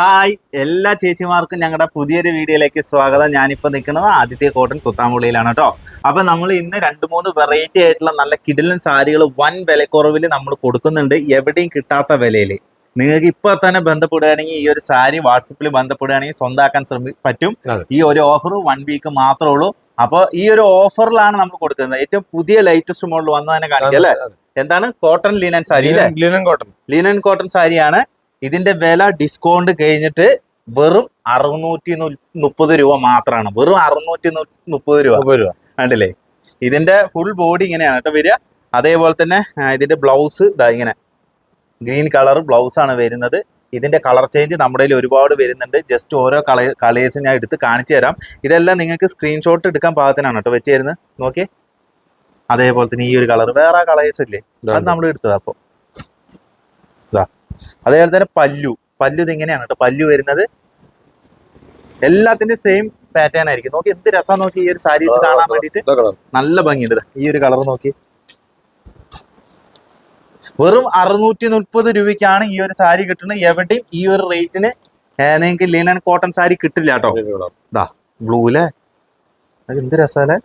Hi എല്ലാ ചേച്ചിമാർക്കും ഞങ്ങളുടെ പുതിയൊരു വീഡിയോയിലേക്ക് സ്വാഗതം. ഞാനിപ്പോൾ നിൽക്കുന്നത് ആദിത്യ കോട്ടൺ കുത്താമ്പുള്ളിയിലാണ് കേട്ടോ. അപ്പം നമ്മൾ ഇന്ന് രണ്ട് മൂന്ന് വെറൈറ്റി ആയിട്ടുള്ള നല്ല കിടിലൻ സാരികൾ വൻ വിലക്കുറവിൽ നമ്മൾ കൊടുക്കുന്നുണ്ട്. എവിടെയും കിട്ടാത്ത വിലയിൽ നിങ്ങൾക്ക് ഇപ്പോൾ തന്നെ ബന്ധപ്പെടുകയാണെങ്കിൽ ഈ ഒരു സാരി വാട്സപ്പിൽ ബന്ധപ്പെടുകയാണെങ്കിൽ സ്വന്തമാക്കാൻ ശ്രമി പറ്റും. ഈ ഒരു ഓഫർ വൺ വീക്ക് മാത്രമേ ഉള്ളൂ. അപ്പോൾ ഈ ഒരു ഓഫറിലാണ് നമ്മൾ കൊടുക്കുന്നത്. ഏറ്റവും പുതിയ ലേറ്റസ്റ്റ് മോഡൽ വന്നതിനെ കാണിക്കല്ലേ കാണിക്കുക അല്ലേ? എന്താണ്? Cotton linen sari linen cotton linen cotton സാരിയാണ്. ഇതിന്റെ വില ഡിസ്കൗണ്ട് കഴിഞ്ഞിട്ട് വെറും അറുന്നൂറ്റി മുപ്പത് രൂപ മാത്രമാണ് വെറും അറുന്നൂറ്റി മുപ്പത് രൂപ. കണ്ടില്ലേ? ഇതിന്റെ ഫുൾ ബോഡി ഇങ്ങനെയാണ് കേട്ടോ വരിക. അതേപോലെ തന്നെ ഇതിന്റെ ബ്ലൗസ് ഇതാ ഇങ്ങനെ. ഗ്രീൻ കളർ ബ്ലൗസ് ആണ് വരുന്നത്. ഇതിന്റെ കളർ ചേഞ്ച് നമ്മുടെ കയ്യിൽ ഒരുപാട് വരുന്നുണ്ട്. ജസ്റ്റ് ഓരോ കള കളേഴ്സ് ഞാൻ എടുത്ത് കാണിച്ചു തരാം. ഇതെല്ലാം നിങ്ങൾക്ക് സ്ക്രീൻഷോട്ട് എടുക്കാൻ പാകത്തിനാണ് കേട്ടോ വെച്ച് തരുന്നത്. നോക്കിയേ. അതേപോലെ തന്നെ ഈ ഒരു കളർ വേറെ കളേഴ്സ് ഇല്ലേ? അത് നമ്മൾ എടുത്തത് അപ്പൊ ഇതാ അതേപോലെ തന്നെ പല്ലു. പല്ലു ഇതിങ്ങനെയാണ് കേട്ടോ. പല്ലു വരുന്നത് എല്ലാത്തിന്റെ സെയിം പാറ്റേൺ ആയിരിക്കും. നോക്കി എന്ത് രസം നോക്കി ഈ ഒരു സാരീസ് കാണാൻ വേണ്ടിട്ട് നല്ല ഭംഗിയുണ്ട് ഈ ഒരു കളർ നോക്കി. വെറും അറുന്നൂറ്റി മുപ്പത് രൂപയ്ക്കാണ് ഈ ഒരു സാരി കിട്ടുന്നത്. എവിടെയും ഈ ഒരു റേറ്റിന് നിങ്ങൾക്ക് ലിനൻ കോട്ടൺ സാരി കിട്ടില്ല കേട്ടോ. ഇതാ ബ്ലൂ അല്ലേ അത് എന്ത് രസമല്ലേ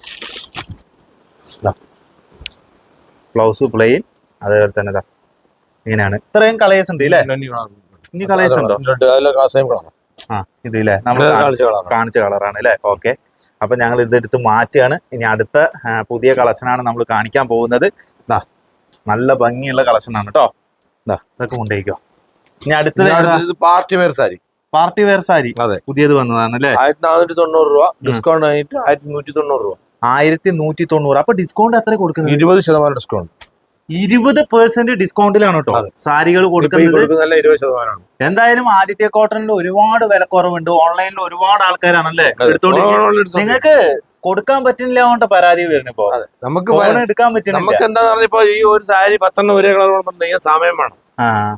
ബ്ലൗസ് പ്ലെയിൻ അതേപോലെ തന്നെ ഇതാ ഇങ്ങനെയാണ്. ഇത്രയും കളേഴ്സ് ഉണ്ട് ഇല്ലേ? ഇനി കളേഴ്സ് ഉണ്ടോ? ആ ഇത് ഇല്ലേ? നമ്മൾ കാണിച്ച കളറാണ് അല്ലേ ഓക്കെ അപ്പൊ ഞങ്ങൾ ഇതെടുത്ത് മാറ്റുകയാണ്. ഇനി അടുത്ത പുതിയ കളക്ഷനാണ് നമ്മൾ കാണിക്കാൻ പോകുന്നത്. ദാ നല്ല ഭംഗിയുള്ള കളക്ഷനാണ് കേട്ടോ ദാ ഇതൊക്കെ കൊണ്ടുപോയിക്കോ. ഇനി അടുത്തത് party wear sari. Party wear sari. അതെ. പുതിയത് വന്നതാണ് അല്ലേ? ആയിരത്തി നാനൂറ്റി തൊണ്ണൂറ് രൂപ ഡിസ്കൗണ്ട് ആയിട്ട് ആയിരത്തി നൂറ്റി തൊണ്ണൂറ് രൂപ. ആയിരത്തി നൂറ്റി തൊണ്ണൂറ് അപ്പൊ ഡിസ്കൗണ്ട് എത്ര കൊടുക്കുന്നത്? ഇരുപത് ശതമാനം ഡിസ്കൗണ്ട്. ഇരുപത് പേഴ്സെന്റ് ഡിസ്കൗണ്ടിലാണ് കേട്ടോ. സാരികൾ കൊടുക്കുന്നത്. എന്തായാലും ആദിത്യ കോട്ടണിൽ ഒരുപാട് വിലക്കുറവുണ്ട്. ഓൺലൈനിൽ ഒരുപാട് ആൾക്കാരാണല്ലേ? എടുത്തോണ്ട് നിങ്ങൾക്ക് കൊടുക്കാൻ പറ്റുന്നില്ല കൊണ്ട് പരാതി വരുന്നിപ്പോ. നമുക്ക് എടുക്കാൻ പറ്റുന്നില്ല. നമുക്ക് എന്താന്ന് പറഞ്ഞപ്പോ ഈ ഒരു സാരി പത്തെണ്ണം ഒരേ കളർ സമയം വേണം.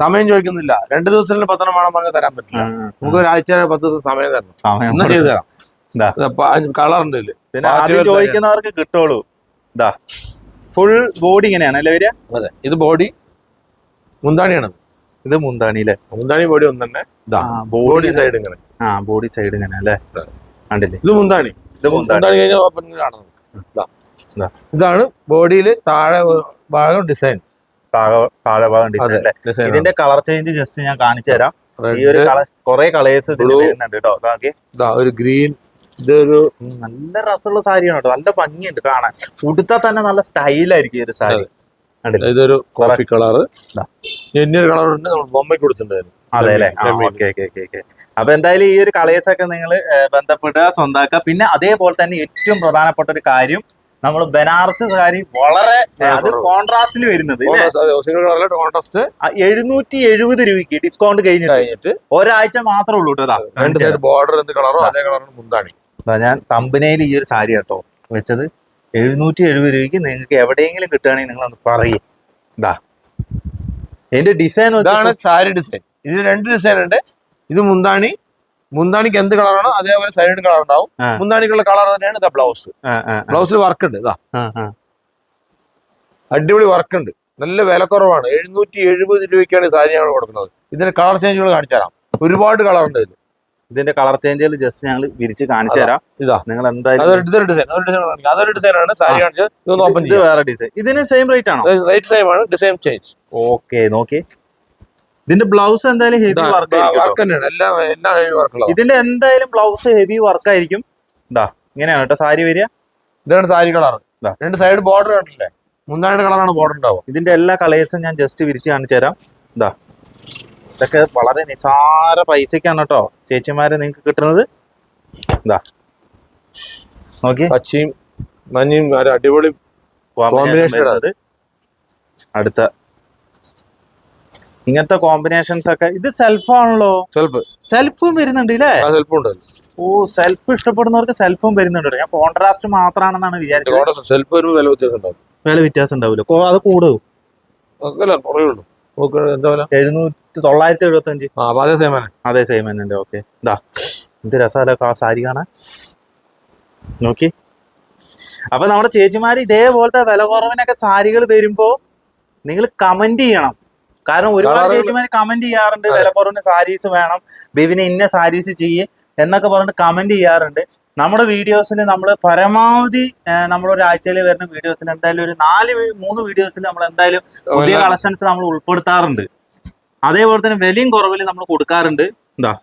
സമയം ചോദിക്കുന്നില്ല. രണ്ടു ദിവസത്തിന് പത്തെണ്ണം വേണം പറഞ്ഞ തരാൻ പറ്റില്ല. നമുക്ക് ഒരാഴ്ച പത്ത് ദിവസം സമയം തരണം. സമയം ഒന്നും ചെയ്തു തരാം. കളർ ഉണ്ട് ചോദിക്കുന്നവർക്ക് കിട്ടുള്ളൂ ഇതാ ഫുൾ ബോഡി ഇങ്ങനെയാണ് അല്ലേ വരിക? അതെ. ഇത് ബോഡി മുന്താണിയാണ്. ഇത് മുന്താണി അല്ലേ? മുന്താണി ബോഡി ഒന്ന് തന്നെ ഇതാ ആ ബോഡി ബോഡി സൈഡ് ഇങ്ങനെ. ആ ബോഡി സൈഡ് ഇങ്ങനെ അല്ലേ? കണ്ടില്ലേ? ഇത് മുന്താണി. ഇത് മുന്താണി. മുന്താണി കഴിഞ്ഞാൽ ഇതാ. ഇതാ. ഇതാണ് ബോഡിയിൽ താഴെ ഒരു ഭാഗം ഡിസൈൻ താഴെ താഴെ ഭാഗം ഡിസൈൻ അല്ലേ? ഇതിന്റെ കളർ ചേഞ്ച് ജസ്റ്റ് ഞാൻ കാണിച്ചു തരാം ഈ ഒരു കളർ കുറെ കളേഴ്സ് ഇതിൽ Blue. വരുന്നുണ്ട് കേട്ടോ ഒരു ഗ്രീൻ ഇതൊരു നല്ല രസമുള്ള സാരിയാണ് കേട്ടോ. നല്ല ഭംഗിയുണ്ട് കാണാൻ. ഉടുത്താൽ തന്നെ നല്ല സ്റ്റൈലായിരിക്കും ഈ ഒരു സാരി. ഇതൊരു കോഫി കളർ ഇതാ. ഇനിയൊരു കളർ ഉണ്ട് നമ്മൾ ബൊമ്മയ്ക്ക് കൊടുത്തിട്ടുണ്ടായിരുന്നു. അതെ അല്ലേ? Lemon. Okay okay okay okay അപ്പൊ എന്തായാലും ഈ ഒരു കളേഴ്സ് ഒക്കെ നിങ്ങൾ ബന്ധപ്പെടുക സ്വന്താക്കുക. പിന്നെ അതേപോലെ തന്നെ ഏറ്റവും പ്രധാനപ്പെട്ട ഒരു കാര്യം നമ്മൾ ബനാറസ് സാരി വളരെ അത്. കോൺട്രാസ്റ്റിൽ വരുന്നത് കോൺട്രാസ്റ്റ് എഴുന്നൂറ്റി എഴുപത് രൂപയ്ക്ക് ഡിസ്കൗണ്ട് കഴിഞ്ഞിട്ട് ഒരാഴ്ച മാത്രമേ ഉള്ളൂ കേട്ടോ ബോർഡർ എന്ത് കളറോ അതേ കളറാണ് മുന്താണി. ഞാൻ തമ്പനയിൽ ഈ ഒരു സാരി കേട്ടോ വെച്ചത്. എഴുന്നൂറ്റി എഴുപത് രൂപയ്ക്ക് നിങ്ങൾക്ക് എവിടെയെങ്കിലും കിട്ടുകയാണെങ്കിൽ നിങ്ങൾ ഒന്ന് പറയേ. ഇതാ എന്റെ ഡിസൈൻ ഇതാണ് സാരി ഡിസൈൻ ഇത് രണ്ട് ഡിസൈൻ ഉണ്ട്. ഇത് മുന്താണി. മുന്താണിക്ക് എന്ത് കളറാണോ അതേപോലെ സൈഡ് കളർ ഉണ്ടാവും. മുന്താണിക്കുള്ള കളർ തന്നെയാണ് ഇതാ ബ്ലൗസ് ബ്ലൗസിൽ വർക്ക് ഉണ്ട്. ഇതാ അടിപൊളി വർക്ക് ഉണ്ട്. നല്ല വിലക്കുറവാണ് എഴുന്നൂറ്റി എഴുപത് രൂപയ്ക്കാണ് ഈ സാരി ഞങ്ങൾ കൊടുക്കുന്നത്. ഇതിന് കളർ ചേഞ്ചുകൾ കാണിച്ചു തരാം ഒരുപാട് കളർ ഉണ്ട് ഇതിൽ ഇതിന്റെ കളർ ചേഞ്ചുകൾ ജസ്റ്റ് ഞങ്ങൾ വിരിച്ച് കാണിച്ചു തരാം. ഇതാ. നിങ്ങൾ എന്തായാലും ഇത് വേറെ ഡിസൈൻ ഇതിന് സെയിം റേറ്റ് ആണോ? റേറ്റ് സെയിം ആണ്. ഡിസൈൻ ചേഞ്ച് ഓക്കെ നോക്കി. ഇതിന്റെ ബ്ലൗസ് എന്തായാലും ഹെവി വർക്ക് ആയിരിക്കും ഇതിന്റെ എന്തായാലും ബ്ലൗസ് ഹെവി വർക്ക് ആയിരിക്കും. ഇതാ ഇങ്ങനെയാണ് കേട്ടോ സാരി വരിക. ഇതാണ് സാരി കളർ. രണ്ട് സൈഡ് ബോർഡർ കണ്ടില്ലേ മുന്താണിയുടെ കളറാണ് ബോർഡർ ഉണ്ടാവുക. ഇതിന്റെ എല്ലാ കളേഴ്സും ഞാൻ ജസ്റ്റ് വിരിച്ച് കാണിച്ചു തരാം. ഇതാ ഇതൊക്കെ വളരെ നിസാര പൈസക്കാണ് കേട്ടോ. ചേച്ചിമാരെ നിങ്ങൾക്ക് കിട്ടുന്നത്. ഇതാ നോക്കി. പച്ചയും മഞ്ഞയും അടിപൊളി കോമ്പിനേഷൻ അടുത്ത. ഇങ്ങനത്തെ കോമ്പിനേഷൻസ് ഒക്കെ. ഇത് സെൽഫ് ആണല്ലോ. സെൽഫ് സെൽഫും വരുന്നുണ്ട് ഇല്ലേ? ഓ സെൽഫ് ഇഷ്ടപ്പെടുന്നവർക്ക് സെൽഫും വരുന്നുണ്ട്. ഞാൻ കോൺട്രാസ്റ്റ് മാത്രമാണെന്നാണ് വിചാരിച്ചത്. സെൽഫ് വില വ്യത്യാസം ഉണ്ടാവും. വില വ്യത്യാസം ഉണ്ടാവില്ല അത് കൂടും. എന്താ വില? എഴുന്നൂറ്റി തൊള്ളായിരത്തി എഴുപത്തി അഞ്ച് ആ അപ്പൊ അതേ സെയിം ആണ് അതെ സെയിം തന്നെ. ഉണ്ട് ഓക്കെ. ഇതാ എന്ത് രസമല്ല ആ സാരി കാണാൻ. നോക്കി. അപ്പൊ നമ്മുടെ ചേച്ചിമാര് ഇതേപോലത്തെ വില കുറവിനൊക്കെ സാരികൾ വരുമ്പോ നിങ്ങൾ കമന്റ് ചെയ്യണം. കാരണം ഒരുപാട് ചേച്ചിമാര് കമന്റ് ചെയ്യാറുണ്ട്. വില കുറവിന് സാരീസ് വേണം. ബിബിന് ഇന്ന സാരീസ് ചെയ്യ്. എന്നൊക്കെ പറഞ്ഞിട്ട് കമന്റ് ചെയ്യാറുണ്ട്. നമ്മുടെ വീഡിയോസിൽ നമ്മൾ പരമാവധി നമ്മൾ ഒരാഴ്ചയിൽ വരുന്ന വീഡിയോസിൽ എന്തായാലും ഒരു നാല് മൂന്ന് വീഡിയോസിൽ നമ്മൾ എന്തായാലും പുതിയ കളക്ഷൻസ് നമ്മൾ ഉൾപ്പെടുത്താറുണ്ട്. അതേപോലെ തന്നെ വിലയും കുറവിൽ നമ്മൾ കൊടുക്കാറുണ്ട്. എന്താ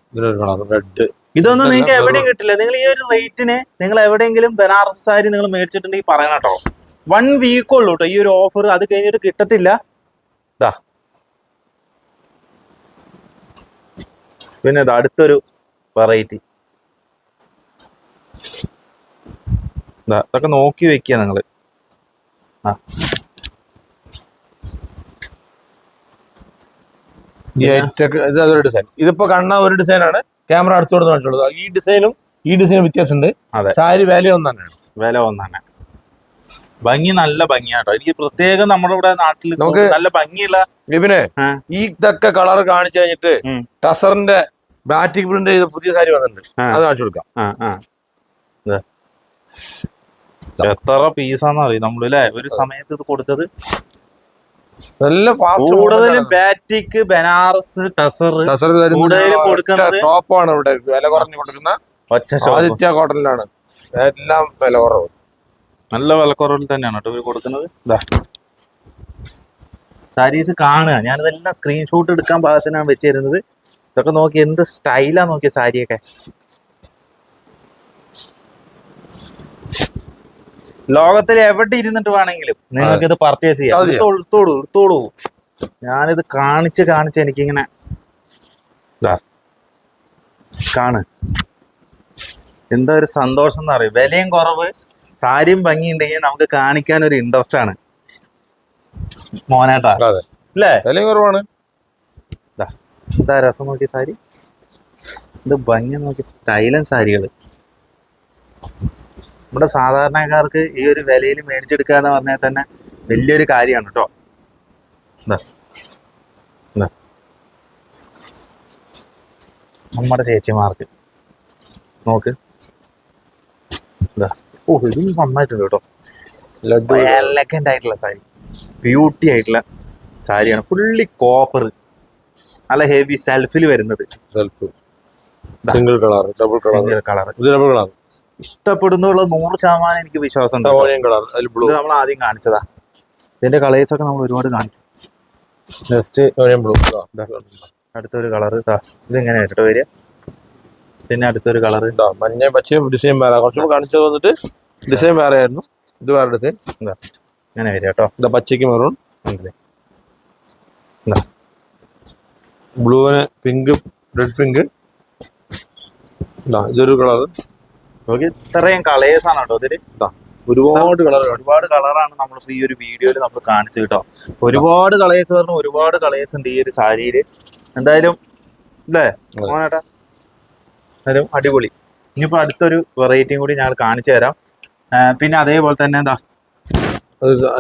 റെഡ് ഇതൊന്നും നിങ്ങൾക്ക് എവിടെയും കിട്ടില്ല. നിങ്ങൾ ഈ ഒരു റേറ്റിന് നിങ്ങൾ എവിടെയെങ്കിലും ബനാറസ് സാരി നിങ്ങൾ മേടിച്ചിട്ടുണ്ടെങ്കിൽ പറയണം കേട്ടോ വൺ വീക്ക് ഉള്ളൂ കേട്ടോ ഈ ഒരു ഓഫർ അത് കഴിഞ്ഞിട്ട് കിട്ടത്തില്ല. പിന്നെ അടുത്തൊരു വെറൈറ്റി ഇതൊക്കെ നോക്കി വെക്കുക നിങ്ങൾ ആ. ഈ ഐറ്റൊക്കെ ഇത് അതൊരു ഡിസൈൻ ഇതിപ്പോ കണ്ണ ഒരു ഡിസൈനാണ് ക്യാമറ അടുത്തോട് കാണിച്ചുള്ളത് ഈ ഡിസൈനും ഈ ഡിസൈനും വ്യത്യാസമുണ്ട്. സാരി വില ഒന്നാണ് വില ഒന്നാണ് ഭംഗി നല്ല ഭംഗിയാട്ടോ എനിക്ക് പ്രത്യേകം നമ്മുടെ ഇവിടെ നാട്ടിൽ നമുക്ക് നല്ല ഭംഗിയുള്ള ഇവന് ഈ ഇതൊക്കെ കളർ കാണിച്ചു കഴിഞ്ഞിട്ട് ടസറിന്റെ ബാറ്റിക് പ്രിന്റ് ചെയ്ത പുതിയ സാരി വന്നിട്ടുണ്ട്. അത് കാണിച്ചു കൊടുക്കാം. എത്ര പീസാന്ന് അറിയാം നമ്മൾ അല്ലേ ഒരു സമയത്ത് ഇത് കൊടുത്തത് നല്ല കൂടുതലും ബാറ്റിക്ക് ബനാറസ് ടസർ ടസർ കൂടുതലും കൊടുക്കുന്നത് ഷോപ്പാണ് ഇവിടെ വില കുറഞ്ഞു കൊടുക്കുന്ന ഒറ്റ ആദിത്യ എല്ലാം വില കുറവ്. നല്ല വിലക്കുറവിൽ തന്നെയാണ് കേട്ടോ ഇവർ കൊടുക്കുന്നത്. ഇതാ സാരീസ് കാണുക. ഞാനിതെല്ലാം സ്ക്രീൻഷോട്ട് എടുക്കാൻ പാകത്തിനാണ് വെച്ചിരുന്നത്. ഇതൊക്കെ നോക്കി എന്ത് സ്റ്റൈലാ നോക്കിയ സാരിയൊക്കെ? ലോകത്തിൽ എവിടെ ഇരുന്നിട്ട് വേണമെങ്കിലും നിങ്ങൾക്ക് ഇത് പർച്ചേസ് ചെയ്യാം. എടുത്തോളൂ എടുത്തോളൂ ഞാനിത് കാണിച്ച് കാണിച്ച് എനിക്കിങ്ങനെ ഇതാ കാണ്. എന്താ ഒരു സന്തോഷം എന്ന് പറയും വിലയും കുറവ് സാരിയും ഭംഗിയുണ്ടെങ്കിൽ നമുക്ക് കാണിക്കാൻ ഒരു ഇൻട്രസ്റ്റ് ആണ്. മോനേട്ടാ. അല്ലേ വിലയും കുറവാണ്. ഇതാ രസം നോക്കി സാരി? ഇത് ഭംഗി നോക്കി സ്റ്റൈലൻ സാരികൾ നമ്മുടെ സാധാരണക്കാർക്ക് ഈ ഒരു വിലയിൽ മേടിച്ചെടുക്കുക എന്ന് പറഞ്ഞാൽ തന്നെ വലിയൊരു കാര്യമാണ് കേട്ടോ. നമ്മുടെ ചേച്ചിമാർക്ക്. നോക്ക്. ഓ ഇതും നന്നായിട്ടുണ്ട് കേട്ടോ. ലഡ്ഡു ആയിട്ടുള്ള സാരി. ബ്യൂട്ടി ആയിട്ടുള്ള സാരിയാണ്. ഫുള്ളി കോപ്പർ നല്ല ഹെവി സെൽഫിൽ വരുന്നത്. Single colour double colour colour double colour ഇഷ്ടപ്പെടുന്നുള്ള നൂറ് ശതമാനം എനിക്ക് വിശ്വാസം ഉണ്ട് ഇത് നമ്മൾ ആദ്യം കാണിച്ചതാ. ഇതിന്റെ കളേഴ്സ് ഒക്കെ നമ്മൾ ഒരുപാട് കാണിച്ചു. ജസ്റ്റ് ബ്ലൂ അടുത്തൊരു കളർ ഇതാ ഇത് എങ്ങനെ കേട്ടോ വരിക? പിന്നെ അടുത്തൊരു കളർ ഇതാ മഞ്ഞ പച്ചയും ഡിസൈൻ വേറെ. കുറച്ചുകൂടെ കാണിച്ചു വന്നിട്ട് ഡിസൈൻ വേറെ ആയിരുന്നു. ഇത് വേറെ ഡിസൈൻ ഇങ്ങനെ വരിക കേട്ടോ. ഇതാ പച്ചയ്ക്ക് മെറൂൺ ഉണ്ടല്ലേ ബ്ലൂവിന് പിങ്ക് റെഡ് പിങ്ക് ഇതാ ഇതൊരു കളർ ഇത്രയും കളേഴ്സ് ആണ് കേട്ടോ ഇതിൽ. ഒരുപാട് കളർ ഒരുപാട് കളറാണ് നമ്മൾ ഈ ഒരു വീഡിയോയിൽ നമ്മൾ കാണിച്ചു കേട്ടോ. ഒരുപാട് കളേഴ്സ് പറഞ്ഞു ഒരുപാട് കളേഴ്സ് ഉണ്ട് ഈ ഒരു സാരിയിൽ. എന്തായാലും അല്ലേ? മോനേട്ടാ എന്തായാലും അടിപൊളി. ഇനിയിപ്പോ അടുത്തൊരു വെറൈറ്റിയും കൂടി ഞങ്ങൾ കാണിച്ചു തരാം. പിന്നെ അതേപോലെ തന്നെ എന്താ?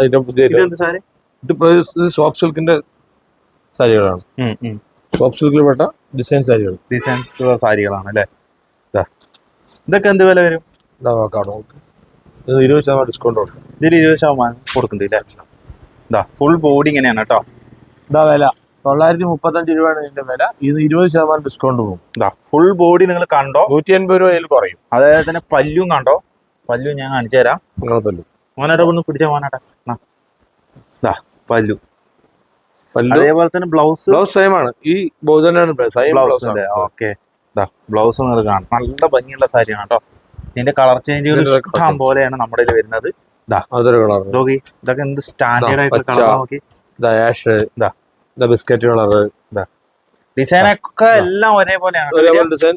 ഇതെന്ത് സാരി? ഇതിപ്പോ ഇത് സോഫ്റ്റ് സിൽക്കിന്റെ സാരികളാണ്. സോഫ്റ്റ് സിൽക്കിൽപ്പെട്ട ഡിസൈൻ സാരികൾ ഡിസൈൻസ് സാരികളാണ് അല്ലേ? ഇതാ ഇതൊക്കെ എന്ത് വില വരും? ഇതാ നോക്കാം നോക്ക്. ഇത് ഇരുപത് ശതമാനം ഡിസ്കൗണ്ട് കൊടുക്കും. ഇതിൽ ഇരുപത് ശതമാനം കൊടുക്കുന്നുണ്ട് അല്ലേ ഇതാ ഫുൾ ബോഡി ഇങ്ങനെയാണ് കേട്ടോ. ഇതാ വില. തൊള്ളായിരത്തി മുപ്പത്തഞ്ച് രൂപയാണ് ഇതിന്റെ വില. ഇത് ഇരുപത് ശതമാനം ഡിസ്കൗണ്ട് പോകും ഇതാ ഫുൾ ബോഡി നിങ്ങൾ കണ്ടോ? നൂറ്റി അൻപത് രൂപയിൽ കുറയും. അതായത് തന്നെ പല്ലും കണ്ടോ? പല്ലു ഞാൻ കാണിച്ചു തരാം. പല്ലു. മോനേട്ടാ ഒന്ന് പിടിച്ച മോനേട്ടാ പല്ലു പല്ലു. അതേപോലെ തന്നെ ബ്ലൗസ്. ബ്ലൗസ് സെയിം ആണ്. ഈ ബ്ലൗസ് ഓക്കെ. ബ്ലൗസ് നിങ്ങൾ കാണാം. നല്ല ഭംഗിയുള്ള സാരിയാണ് കേട്ടോ. ഇതിന്റെ കളർ ചേഞ്ചുകൾ ഇഷ്ടം പോലെയാണ് നമ്മുടെ വരുന്നത്. അതൊരു കളർ നോക്കി ഇതൊക്കെ എന്ത് സ്റ്റാൻഡേർഡ് ആയിട്ടുള്ള. കളർ നോക്കി. ഇതാ ആഷ് ഇതാ. ഇതാ ബിസ്ക്കറ്റ് കളർ ഡിസൈൻ ഒക്കെ എല്ലാം ഒരേപോലെയാണ്. ഒരേപോലെ ഡിസൈൻ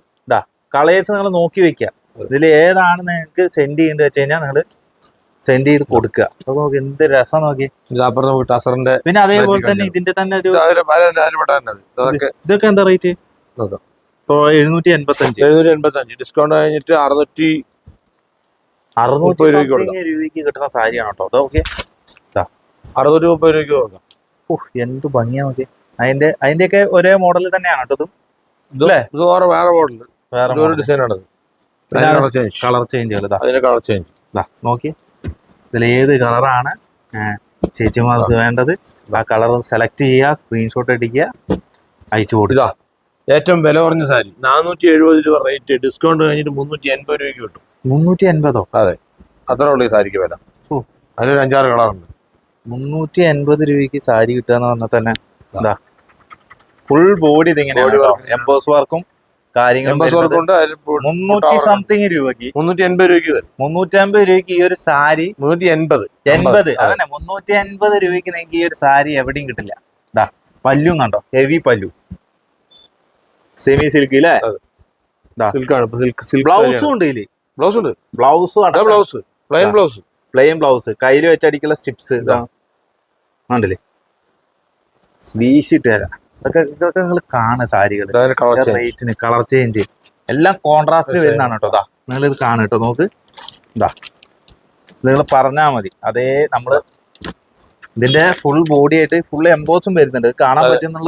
കളേഴ്സ് നിങ്ങൾ നോക്കി വെക്കുക. ഇതിൽ ഏതാണ് നിങ്ങൾക്ക് സെൻഡ് ചെയ്യേണ്ടത് വെച്ച് കഴിഞ്ഞാൽ നിങ്ങൾ സെൻഡ് ചെയ്ത് കൊടുക്കുക. അപ്പൊ നോക്കി എന്ത് രസം നോക്കി. അപ്പുറം നമുക്ക് ടസറിന്റെ പിന്നെ അതേപോലെ തന്നെ ഇതിന്റെ തന്നെ ഒരു ഇതൊക്കെ എന്താ റേറ്റ് നോക്കാം. എഴുന്നൂറ്റി എൺപത്തി അഞ്ച് എഴുന്നൂറ്റി എൺപത്തി അഞ്ച് ഡിസ്കൗണ്ട് കഴിഞ്ഞിട്ട് അറുന്നൂറ്റി അറുന്നൂറ്റി രൂപയ്ക്ക് കിട്ടുന്ന സാരിയാണ് കേട്ടോ. അതൊക്കെ അറുന്നൂറ്റി മുപ്പത് രൂപയ്ക്ക് കൊടുക്കാം. ഓഹ് എന്ത് ഭംഗിയാ നോക്കി. അതിന്റെ അതിന്റെയൊക്കെ ഒരേ മോഡൽ തന്നെയാണ് കേട്ടോ ഇതും? ഇത് വേറെ വേറെ മോഡൽ വേറെ ഡിസൈൻ ആണത്. കളർ ചേഞ്ച് കളർ ചേഞ്ച് നോക്കി. ഇതിൽ ഏത് കളറാണ് ചേച്ചിമാർക്ക് വേണ്ടത്? ആ കളർ സെലക്ട് ചെയ്യുക സ്ക്രീൻഷോട്ട് അടിക്കുക അയച്ചു കൊടുക്കുക. ഏറ്റവും വില കുറഞ്ഞ സാരി നാനൂറ്റി എഴുപത് രൂപ റേറ്റ് ഡിസ്കൗണ്ട് കഴിഞ്ഞിട്ട് മുന്നൂറ്റി എൺപത് രൂപയ്ക്ക് കിട്ടും. മുന്നൂറ്റി എൺപതോ അതെ അത്ര ഉള്ളൂ ഈ സാരിക്ക് വില. അതിലൊരു അഞ്ചാറ് കളറുണ്ട്. മുന്നൂറ്റി എൺപത് രൂപയ്ക്ക് സാരി കിട്ടുക എന്ന് പറഞ്ഞാൽ തന്നെ എന്താ ഫുൾ ബോഡി ഇതിങ്ങനെ എംബോസ് വർക്കും കാര്യങ്ങളും എൺപത് വരുന്നത് മുന്നൂറ്റി സംതിങ് രൂപയ്ക്ക് മുന്നൂറ്റി എൺപത് രൂപയ്ക്ക്. വരും. മുന്നൂറ്റി അമ്പത് രൂപയ്ക്ക് ഈ ഒരു സാരി മുന്നൂറ്റി എൺപത്. എൺപത്. അതെ. അതന്നെ മുന്നൂറ്റി അൻപത് രൂപയ്ക്ക് നിങ്ങൾക്ക് ഈ ഒരു സാരി എവിടെയും കിട്ടില്ല. ദാ പല്ലും കണ്ടോ? ഹെവി പല്ലു. സെമി സിൽക്ക് ഇല്ലേ ബ്ലൗസും ഉണ്ട് ഇതിൽ. ബ്ലൗസ് ഉണ്ട്. Blouse blouse plain. Blouse plain blouse കയ്യിൽ വെച്ചടിക്കുള്ള സ്റ്റിപ്സ് കണ്ടില്ലേ? വീശിട്ട് തരാം. ഇതൊക്കെ ഇതൊക്കെ നിങ്ങൾ കാണുക സാരികൾ റേറ്റിന് കളർ ചേഞ്ച് എല്ലാം കോൺട്രാസ്റ്റ് വരുന്നതാണ് കേട്ടോ. ഇതാ നിങ്ങൾ ഇത് കാണുക കേട്ടോ നോക്ക്. ഇതാ നിങ്ങൾ പറഞ്ഞാൽ മതി. അതേ നമ്മൾ ഇതിന്റെ ഫുൾ ബോഡി ആയിട്ട് ഫുൾ എംബോസും വരുന്നുണ്ട്. കാണാൻ പറ്റുന്നുള്ള.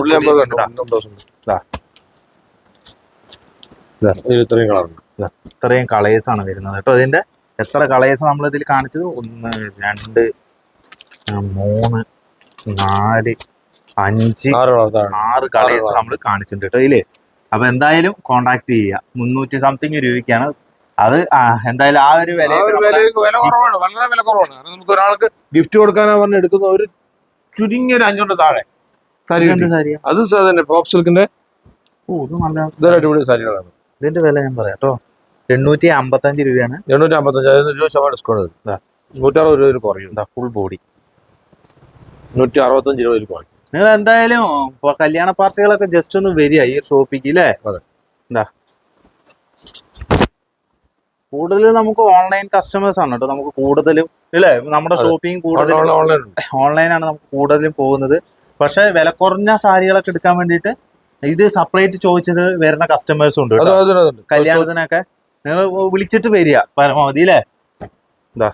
ഇത്രയും കളേഴ്സ് ആണ് വരുന്നത് കേട്ടോ. ഇതിന്റെ എത്ര കളേഴ്സ് നമ്മൾ ഇതിൽ കാണിച്ചത്? ഒന്ന് രണ്ട് മൂന്ന് നാല് അഞ്ച് ആറ് കളേഴ്സ് നമ്മൾ കാണിച്ചിട്ടുണ്ട് കേട്ടോ. ഇതിൽ അപ്പൊ എന്തായാലും കോണ്ടാക്ട് ചെയ്യുക. മുന്നൂറ്റി സംതിങ് രൂപയ്ക്കാണ്. അത് എന്തായാലും ആ ഒരു വില വില കുറവാണ്. വളരെ വില കുറവാണ്. കാരണം നമുക്ക് ഒരാൾക്ക് ഗിഫ്റ്റ് കൊടുക്കാനാ പറഞ്ഞ് എടുക്കുന്ന ഒരു ചുരുങ്ങിയ ഒരു അഞ്ഞൂറ് താഴെ സാരി അതും തന്നെ പോപ്പ് സിൽക്കിന്റെ ഓ ഇത് നല്ല ഇതൊരു അടിപൊളി സാരികളാണ്. ഇതിന്റെ വില ഞാൻ പറയാം കേട്ടോ. എണ്ണൂറ്റി അമ്പത്തഞ്ച് രൂപയാണ്. എണ്ണൂറ്റി അമ്പത്തഞ്ച് അതായത് ഇരുപത് ശതമാനം ഡിസ്കൗണ്ട് വരും. നൂറ്ററുപത് രൂപ കുറയും. ഫുൾ ബോഡി നൂറ്റി അറുപത്തഞ്ച് രൂപയിൽ കുറയും. നിങ്ങൾ എന്തായാലും കല്യാണ പാർട്ടികളൊക്കെ ജസ്റ്റ് ഒന്ന് വരിക ഈ ഷോപ്പിക്ക് അല്ലേ. എന്താ കൂടുതൽ നമുക്ക് ഓൺലൈൻ കസ്റ്റമേഴ്സ് ആണ് കേട്ടോ. നമുക്ക് കൂടുതലും ഇല്ലേ? നമ്മുടെ ഷോപ്പിംഗ് കൂടുതലും ഓൺലൈൻ ആണ് ഓൺലൈനാണ് നമുക്ക് കൂടുതലും പോകുന്നത്. പക്ഷെ വില കുറഞ്ഞ സാരികളൊക്കെ എടുക്കാൻ വേണ്ടിയിട്ട് ഇത് സെപ്പറേറ്റ് ചോദിച്ചത് വരുന്ന കസ്റ്റമേഴ്സും ഉണ്ട് കല്യാണത്തിനൊക്കെ. നിങ്ങൾ വിളിച്ചിട്ട് വരിക പരമാവധി അല്ലേ ഇതാ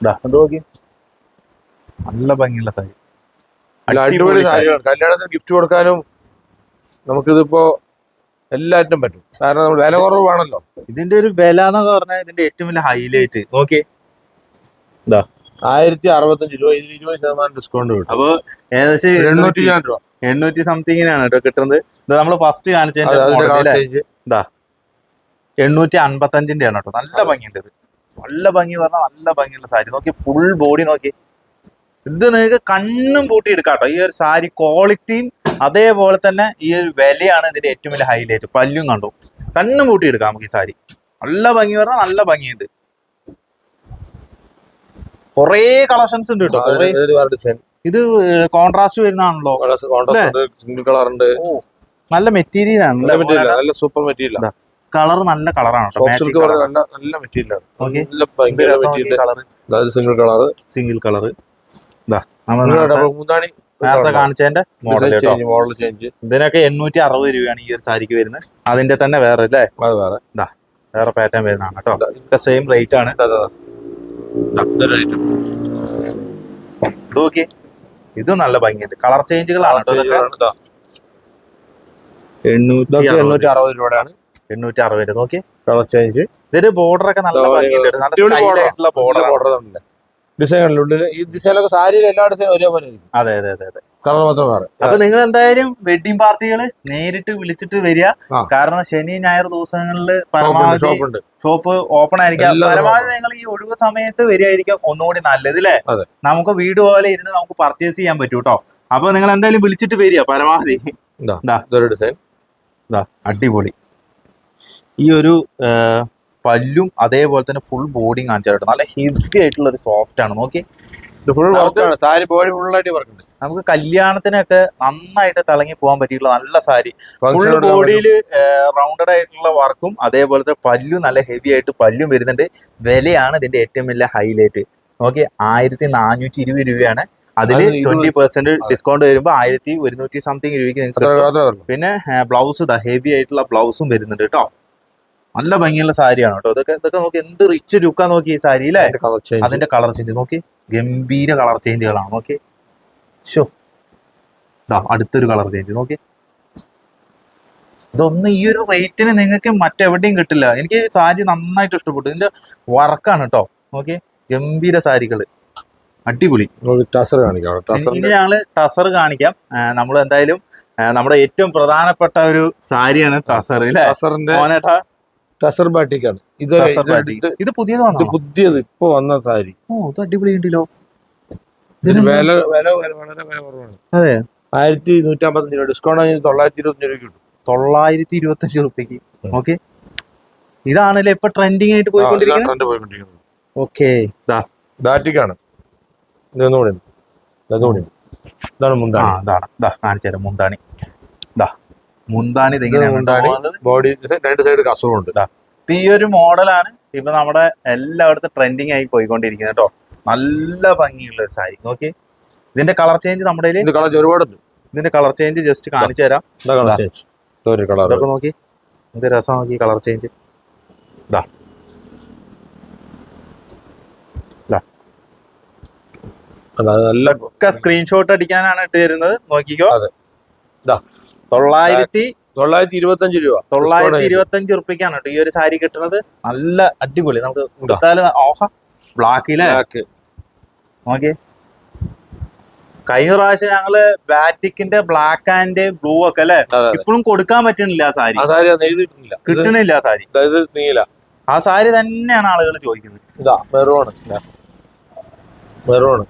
ഇതാ ഇത് നോക്കി. നല്ല ഭംഗിയുള്ള സാരി. അടിപൊളി സാരിയാണ് കല്യാണത്തിന് ഗിഫ്റ്റ് കൊടുക്കാനും നമുക്കിതിപ്പോ എല്ലാറ്റിനും പറ്റും. കാരണം നമ്മൾ വില കുറവാണല്ലോ. ഇതിന്റെ ഒരു വില എന്നൊക്കെ പറഞ്ഞാൽ ഇതിന്റെ ഏറ്റവും വലിയ ഹൈലൈറ്റ് നോക്കി. ആയിരത്തി അറുപത്തഞ്ച് രൂപ ഇതിന് ഇരുപത് ശതമാനം ഡിസ്കൗണ്ട് കിട്ടും. അപ്പൊ ഏകദേശം എണ്ണൂറ്റി രൂപ. എണ്ണൂറ്റി സംതിങ്ങിനാണ് കേട്ടോ കിട്ടുന്നത്. ഇത് നമ്മൾ ഫസ്റ്റ് കാണിച്ചതിന്റെ എണ്ണൂറ്റി അൻപത്തഞ്ചിന്റെ ആണ് കേട്ടോ. നല്ല ഭംഗിയുണ്ട് ഇത്. നല്ല ഭംഗി പറഞ്ഞാൽ നല്ല ഭംഗിയുള്ള സാരി. നോക്കി ഫുൾ ബോഡി നോക്കി. ഇത് നിങ്ങൾക്ക് കണ്ണും പൂട്ടി എടുക്കാം കേട്ടോ ഈ ഒരു സാരി ക്വാളിറ്റിയും അതേപോലെ തന്നെ ഈ ഒരു വിലയാണ് ഇതിന്റെ ഏറ്റവും വലിയ ഹൈലൈറ്റ് പല്ലും കണ്ടു? കണ്ണും പൂട്ടി എടുക്കാം നമുക്ക് ഈ സാരി. നല്ല ഭംഗി പറഞ്ഞാൽ നല്ല ഭംഗിയുണ്ട്. കൊറേ കളക്ഷൻസ് ഉണ്ട് കേട്ടോ. ഇത് കോൺട്രാസ്റ്റ് വരുന്നതാണല്ലോ. സിംഗിൾ കളർ ഉണ്ട്. നല്ല മെറ്റീരിയൽ ആണ് നല്ല സൂപ്പർ മെറ്റീരിയൽ. കളർ നല്ല കളറാണ് നല്ല മെറ്റീരിയലാണ് okay single colour single colour ഇതാ നേരത്തെ കാണിച്ചതിന്റെ മോഡൽ മോഡൽ ചേഞ്ച് ഇതിനൊക്കെ എണ്ണൂറ്റി അറുപത് രൂപയാണ് ഈ ഒരു സാരിക്ക് വരുന്നത്. അതിന്റെ തന്നെ വേറെ അല്ലേ? വേറെ. വേറെ വേറെ പാറ്റേൺ വരുന്നതാണ് കേട്ടോ. ഇതൊക്കെ സെയിം റേറ്റ് ആണ്. നോക്കി ഇത് നല്ല ഭംഗിയുണ്ട്. കളർ ചേഞ്ചുകളാണ് കേട്ടോ എണ്ണൂറ്റി അറുപത് രൂപയാണ് എണ്ണൂറ്റി അറുപത് നോക്കി കളർ ചേഞ്ച് ഇതിന്റെ ബോർഡർ ഒക്കെ നല്ല ഭംഗിയുണ്ട് നല്ല അടിപൊളി സ്റ്റൈൽ ആയിട്ടുള്ള ബോർഡർ ഈ ഡിസൈനൊക്കെ സാരിയിൽ ഒരേപോലെ അതെ അതെ അതെ അതെ. കളർ മാത്രം അപ്പൊ നിങ്ങൾ എന്തായാലും വെഡിങ് പാർട്ടികൾ നേരിട്ട് വിളിച്ചിട്ട് വരിക. കാരണം ശനി ഞായർ ദിവസങ്ങളിൽ പരമാവധി ഷോപ്പ് ഓപ്പൺ ആയിരിക്കാം പരമാവധി നിങ്ങൾ ഈ ഒഴിവ് സമയത്ത് വരികയായിരിക്കും ഒന്നുകൂടി നല്ലത് അല്ലേ നമുക്ക് വീട് പോലെ ഇരുന്ന് നമുക്ക് പർച്ചേസ് ചെയ്യാൻ പറ്റൂ കേട്ടോ അപ്പൊ നിങ്ങൾ എന്തായാലും വിളിച്ചിട്ട് വരിക പരമാവധി. ഡിസൈൻ അടിപൊളി. ഈ ഒരു പല്ലും അതേപോലെ തന്നെ ഫുൾ ബോഡിയും കാണിച്ചു കേട്ടോ നല്ല ഹെവി ആയിട്ടുള്ള ഒരു സോഫ്റ്റ് ആണ്. നോക്കി നമുക്ക് കല്യാണത്തിനൊക്കെ നന്നായിട്ട് തിളങ്ങി പോകാൻ പറ്റിയിട്ടുള്ള നല്ല സാരി. ഫുൾ ബോഡിയിൽ റൗണ്ടഡ് ആയിട്ടുള്ള വർക്കും അതേപോലത്തെ പല്ലും നല്ല ഹെവി ആയിട്ട് പല്ലും വരുന്നുണ്ട്. വിലയാണ് ഇതിന്റെ ഏറ്റവും വലിയ ഹൈലൈറ്റ് ഓക്കെ ആയിരത്തി നാനൂറ്റി ഇരുപത് രൂപയാണ് അതിൽ ട്വന്റി പെർസെന്റ് ഡിസ്കൗണ്ട് വരുമ്പോൾ ആയിരത്തി ഒരുന്നൂറ്റി സംതിങ് രൂപയ്ക്ക് നിങ്ങൾക്ക്. പിന്നെ ബ്ലൗസ് ഹെവി ആയിട്ടുള്ള ബ്ലൗസും വരുന്നുണ്ട് കേട്ടോ. നല്ല ഭംഗിയുള്ള സാരിയാണ് കേട്ടോ. ഇതൊക്കെ ഇതൊക്കെ നോക്കി എന്ത് റിച്ച് ലുക്കാ നോക്കി ഈ സാരി അല്ലേ? അതിന്റെ കളർ ചേഞ്ച് നോക്കി. ഗംഭീര കളർ ചേഞ്ചുകളാണ് നോക്കി. ഷോ ഇതാ അടുത്തൊരു കളർ ചേഞ്ച് നോക്കി. ഇതൊന്നും ഈ ഒരു റേറ്റിന് നിങ്ങൾക്ക് മറ്റെവിടെയും കിട്ടില്ല. എനിക്ക് സാരി നന്നായിട്ട് ഇഷ്ടപ്പെട്ടു. ഇതിന്റെ വർക്കാണ് കേട്ടോ. നോക്കി. ഗംഭീര സാരികൾ. അടിപൊളി. ടസർ കാണിക്കാം. ഇനി ഞങ്ങൾ ടസർ കാണിക്കാം. നമ്മൾ എന്തായാലും നമ്മുടെ ഏറ്റവും പ്രധാനപ്പെട്ട ഒരു സാരിയാണ് ടസർ അല്ലേ? ടസറിന്റെ ടസർ ബാട്ടിക്കാണ് ഇത് ഇത് പുതിയതാണ്? പുതിയത് പുതിയത് ഇപ്പൊ വന്ന സാരി. ഓ ഇത് അടിപൊളി ഉണ്ടല്ലോ. ഇതിന് വില വില വില വളരെ വില കുറവാണ്. അതെ. ആയിരത്തി നൂറ്റമ്പത്തഞ്ച് രൂപ. ഡിസ്കൗണ്ട് ആയി തൊള്ളായിരത്തി ഇരുപത്തഞ്ച് രൂപ കിട്ടും. തൊള്ളായിരത്തി ഇരുപത്തി അഞ്ച് റുപ്യക്ക് ഓക്കെ ഇതാണല്ലേ ഇപ്പൊ ട്രെൻഡിങ് ആയിട്ട് പോയിക്കൊണ്ടിരിക്കുന്നത്? ഓക്കെ ബാറ്റിക്കാണ്. ഇതൊന്നുകൂടി. ഇതൊന്നുകൂടി. ഇതാണ് ആ മുന്താണി ഇതാണ്. ഇതാ കാണിച്ചു തരാം മുന്താണി. ഇതാ മുന്താണി മുന്താണി. ബോഡി രണ്ട് സൈഡ് കസവുണ്ട്. ഇപ്പൊ ഈ ഒരു മോഡലാണ് ഇപ്പൊ നമ്മുടെ എല്ലായിടത്തും ട്രെൻഡിങ് ആയി പോയിക്കൊണ്ടിരിക്കുന്നത് കേട്ടോ. നല്ല ഭംഗിയുള്ള ഒരു സാരി. നോക്കി. ഇതിന്റെ കളർ ചേഞ്ച് നമ്മുടെ കളർ ഒരുപാടുണ്ട്. ഇതിന്റെ കളർ ചേഞ്ച് ജസ്റ്റ് കാണിച്ചു തരാം. ഇതൊക്കെ നോക്കി. എന്ത് രസം നോക്കി കളർ ചേഞ്ച് ഇതാ നല്ല സ്ക്രീൻഷോട്ട് അടിക്കാനാണ് ഇട്ട് തരുന്നത്. നോക്കിക്കോ. ദാ. തൊള്ളായിരത്തി ഇരുപത്തി അഞ്ച് രൂപ. തൊള്ളായിരത്തി ഇരുപത്തി അഞ്ച് ഉറുപ്പിക്കാണ് കേട്ടോ ഈ ഒരു സാരി കിട്ടുന്നത്. നല്ല അടിപൊളി. നമുക്ക് കൊടുത്താൽ ഓഹ ബ്ലാക്കിലെ ബ്ലാക്ക് നോക്കിയേ. കഴിഞ്ഞ പ്രാവശ്യം ഞങ്ങൾ ബാറ്റിക്കിന്റെ ബ്ലാക്ക് ആൻഡ് ബ്ലൂ ഒക്കെ അല്ലെ. ഇപ്പോഴും കൊടുക്കാൻ പറ്റുന്നില്ല ആ സാരി. കിട്ടണില്ല ആ സാരി. നീല. ആ സാരി തന്നെയാണ് ആളുകൾ ചോദിക്കുന്നത്. ഇതാ മെറൂണ്. മെറൂണ്.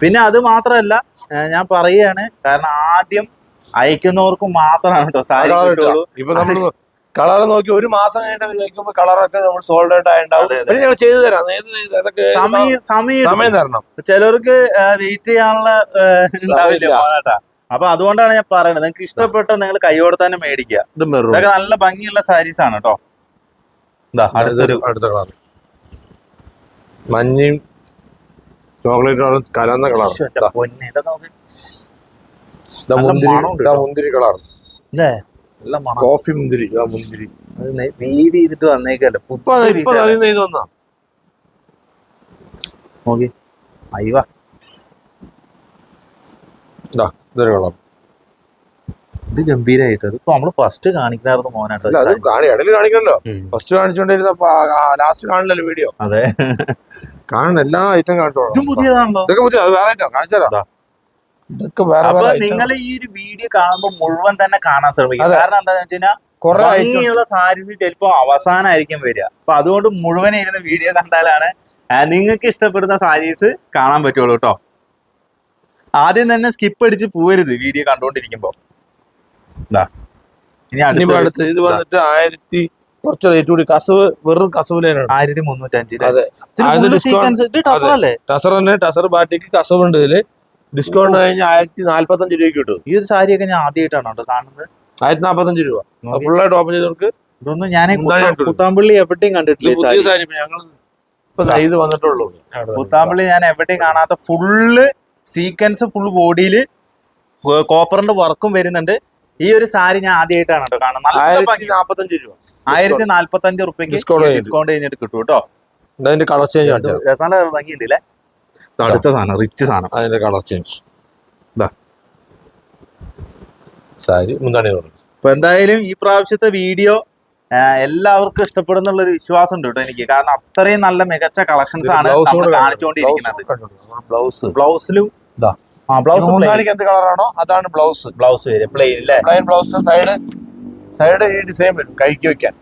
പിന്നെ അത് മാത്രമല്ല ഏർ ഞാൻ പറയുകയാണ് കാരണം ആദ്യം അയക്കുന്നവർക്ക് മാത്രമാണ് കേട്ടോ സാരി കിട്ടുള്ളൂ. ഇപ്പൊ നമ്മൾ കളർ നോക്കി ഒരു മാസം കഴിഞ്ഞിട്ട് കളറൊക്കെ നമ്മൾ സോൾഡ് ഔട്ട്. പിന്നെ ഞങ്ങൾ ചെയ്തു തരാം. സമയം സമയം തരണം. ചിലർക്ക് വെയിറ്റ് ചെയ്യാനുള്ള ഉണ്ടാവില്ല. അപ്പൊ അതുകൊണ്ടാണ് ഞാൻ പറയുന്നത് നിങ്ങൾക്ക് ഇഷ്ടപ്പെട്ട നിങ്ങൾ കൈയോടെ തന്നെ മേടിക്കുക. ഇത് ഇതൊക്കെ നല്ല ഭംഗിയുള്ള സാരീസ് ആണ് കേട്ടോ. അടുത്തൊരു അടുത്ത കളർ. മഞ്ഞയും ചോക്ലേറ്റ് കളറും കലർന്ന കളർ. മുന്തിരി മുന്തിരി കളർ കോഫി മുന്തിരി മുന്തിരി. വീതി ചെയ്തിട്ട് വന്നേക്കല്ലോ. ഇപ്പൊ ഇപ്പൊ അറിയുന്ന ഇത് വന്നാ നോക്കി. അയ്യവ ഇതാ ഇതൊരു കളർ. ഇത് ഗംഭീരായിട്ട്. അതിപ്പോ നമ്മൾ ഫസ്റ്റ് കാണിക്കണായിരുന്നു കാണി ഇടയിൽ കാണിക്കണല്ലോ. ഫസ്റ്റ് കാണിച്ചോണ്ടിരുന്നപ്പോ ലാസ്റ്റ് കാണില്ലല്ലോ വീഡിയോ അതെ. കാണണ എല്ലാ ഐറ്റം കാണിച്ചോളാം. പുതിയതാണല്ലോ. ഇതൊക്കെ പുതിയ അത് വേറെ ഐറ്റം കാണിച്ചാലോ ഇതാ. ഇതൊക്കെ വേറെ അപ്പൊ വേറെ item. നിങ്ങൾ ഈ ഒരു വീഡിയോ കാണുമ്പോൾ മുഴുവൻ തന്നെ കാണാൻ ശ്രമിക്കും കാരണം എന്താന്ന് വെച്ച് കഴിഞ്ഞാൽ കുറെ ഭംഗിയുള്ള സാരീസ് ചിലപ്പോ അവസാനമായിരിക്കും വരിക. അപ്പൊ അതുകൊണ്ട് മുഴുവൻ ഇരുന്ന് വീഡിയോ കണ്ടാലാണ് നിങ്ങൾക്ക് ഇഷ്ടപ്പെടുന്ന സാരീസ് കാണാൻ പറ്റുള്ളൂ കേട്ടോ ആദ്യം തന്നെ സ്കിപ്പ് അടിച്ച് പോവരുത് വീഡിയോ ഇനിയിപ്പോ അടുത്ത ഇത് വന്നിട്ട് ആയിരത്തി കുറച്ച് റേറ്റ് കൂടി. കസവ് വെറും ആയിരത്തി മുന്നൂറ്റഞ്ച് ടസർ തന്നെ ടസർ ബാറ്റിക്ക് കസവ് ഉണ്ട് ഇതിൽ. ഡിസ്കൗണ്ട് കഴിഞ്ഞ് ആയിരത്തി നാല്പത്തഞ്ച് രൂപയ്ക്ക് കിട്ടും. ഈ ഒരു സാരിയൊക്കെ ഞാൻ ആദ്യമായിട്ടാണ് കേട്ടോ കാണുന്നത്? ആയിരത്തി നാല്പത്തഞ്ച് രൂപ. ഫുള്ളായിട്ട് ഓപ്പൺ ചെയ്തവർക്ക് ഇതൊന്നും ഞാൻ കുത്താമ്പള്ളി എവിടെയും കണ്ടിട്ടില്ല പുതിയ സാരി. സാരി ഇപ്പൊ ഞങ്ങൾ ഇത് വന്നിട്ടുള്ളൂ. കുത്താമ്പള്ളി ഞാൻ എവിടെയും കാണാത്ത ഫുള്ള് സീക്വൻസ് ഫുൾ ബോഡിയിൽ കോപ്പറിന്റെ വർക്കും വരുന്നുണ്ട്. ഈ ഒരു സാരി ഞാൻ ആദ്യമായിട്ടാണ് കേട്ടോ കാണുന്നത്. നല്ല ആയിരത്തി ഭംഗി. രൂപ. ആയിരത്തി നാല്പത്തി അഞ്ച് റുപ്യക്ക് ഡിസ്കൗണ്ട് കഴിഞ്ഞിട്ട് കിട്ടും കേട്ടോ. അതിന്റെ കളർ ചേഞ്ച് കാണിച്ചാൽ രസാല ഭംഗിയുണ്ട് അടുത്ത സാധനം റിച്ച് സാധനം. അതിന്റെ കളർ ചേഞ്ച് ദാ. സാരി മുന്താണി അപ്പൊ എന്തായാലും ഈ പ്രാവശ്യത്തെ വീഡിയോ എല്ലാവർക്കും ഇഷ്ടപ്പെടുന്നുള്ള ഒരു വിശ്വാസം ഉണ്ട് കേട്ടോ എനിക്ക്. കാരണം അത്രയും നല്ല മികച്ച കളക്ഷൻസ് ആണ് നമ്മൾ കാണിച്ചുകൊണ്ടിരിക്കുന്നത്. ബ്ലൗസ് ബ്ലൗസിലും ബ്ലൗസ് എന്ത് കളറാണോ അതാണ് ബ്ലൗസ് ബ്ലൗസ് വരും. പ്ലെയിൻ അല്ലേ പ്ലെയിൻ ബ്ലൗസ് സൈഡ് സൈഡ് ഈ ഡിസൈൻ വരും കൈക്ക് വെക്കാൻ.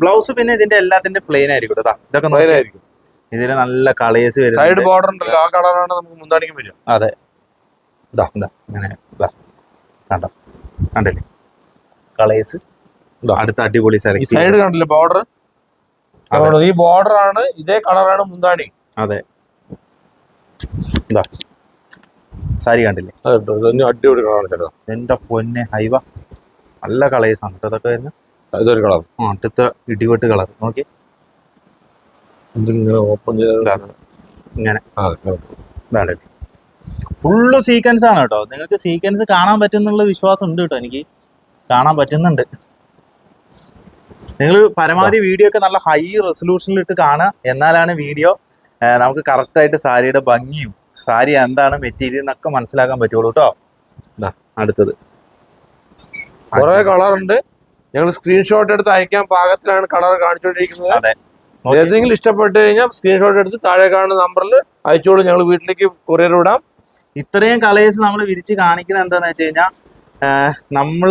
ബ്ലൗസ് പിന്നെ ഇതിന്റെ എല്ലാത്തിന്റെ പ്ലെയിൻ ആയിരിക്കും ഇതൊക്കെ പ്ലെയിൻ. ആയിരിക്കും. ഇതിന് നല്ല കളേഴ്സ് സൈഡ് വരുന്നുണ്ട് ബോർഡർ ഉണ്ടല്ലോ ആ കളറാണ് നമുക്ക് മുന്താണിക്കും വരും അതെ. ഇതാ ഇതാ ഇങ്ങനെ ഇതാ കണ്ടോ? കണ്ടില്ലേ? കളേഴ്സ്. അടുത്ത അടിപൊളി സെലക്ട് സൈഡ് കണ്ടില്ലേ ബോർഡർ. ഈ ബോർഡർ ആണ് ഇതേ കളറാണ് മുന്താണി അതെ. ഇതാ സാരി കണ്ടില്ലേ? അടിപൊളി കളറാണ് എന്റെ പൊന്നെ ഹൈവ. നല്ല കളേഴ്സ് ആണ് ഇതൊക്കെ വരുന്നത്. ഇതൊരു കളർ ആ അടുത്ത ഇടിവെട്ട് കളർ നോക്കി. ഓപ്പൺ ഇങ്ങനെ വേണ്ട. ഫുള്ള് സീക്വൻസ് ആണ് കേട്ടോ. നിങ്ങൾക്ക് സീക്വൻസ് കാണാൻ പറ്റുന്നുള്ള വിശ്വാസം ഉണ്ട് കേട്ടോ എനിക്ക്. കാണാൻ പറ്റുന്നുണ്ട്. നിങ്ങൾ പരമാവധി വീഡിയോ ഒക്കെ നല്ല ഹൈ റെസൊല്യൂഷനിൽ ഇട്ട് കാണുക. എന്നാലാണ് വീഡിയോ നമുക്ക് കറക്റ്റ് ആയിട്ട് സാരിയുടെ ഭംഗിയും സാരി എന്താണ് മെറ്റീരിയൽ എന്നൊക്കെ മനസ്സിലാക്കാൻ പറ്റുള്ളൂ കേട്ടോ അടുത്തത്. കുറെ കളർ ഉണ്ട്. ഞങ്ങൾ സ്ക്രീൻഷോട്ട് എടുത്ത് അയക്കാൻ പാകത്തിലാണ് കളർ കാണിച്ചുകൊണ്ടിരിക്കുന്നത് അതെ. ഏതെങ്കിലും ഇഷ്ടപ്പെട്ട് കഴിഞ്ഞാൽ സ്ക്രീൻഷോട്ട് എടുത്ത് താഴെ കാണുന്ന നമ്പറിൽ അയച്ചോളൂ. ഞങ്ങൾ വീട്ടിലേക്ക് കൊറിയർ വിടാം. ഇത്രയും കളേഴ്സ് നമ്മൾ വിരിച്ച് കാണിക്കുന്ന എന്താന്ന് വെച്ച് കഴിഞ്ഞാൽ നമ്മൾ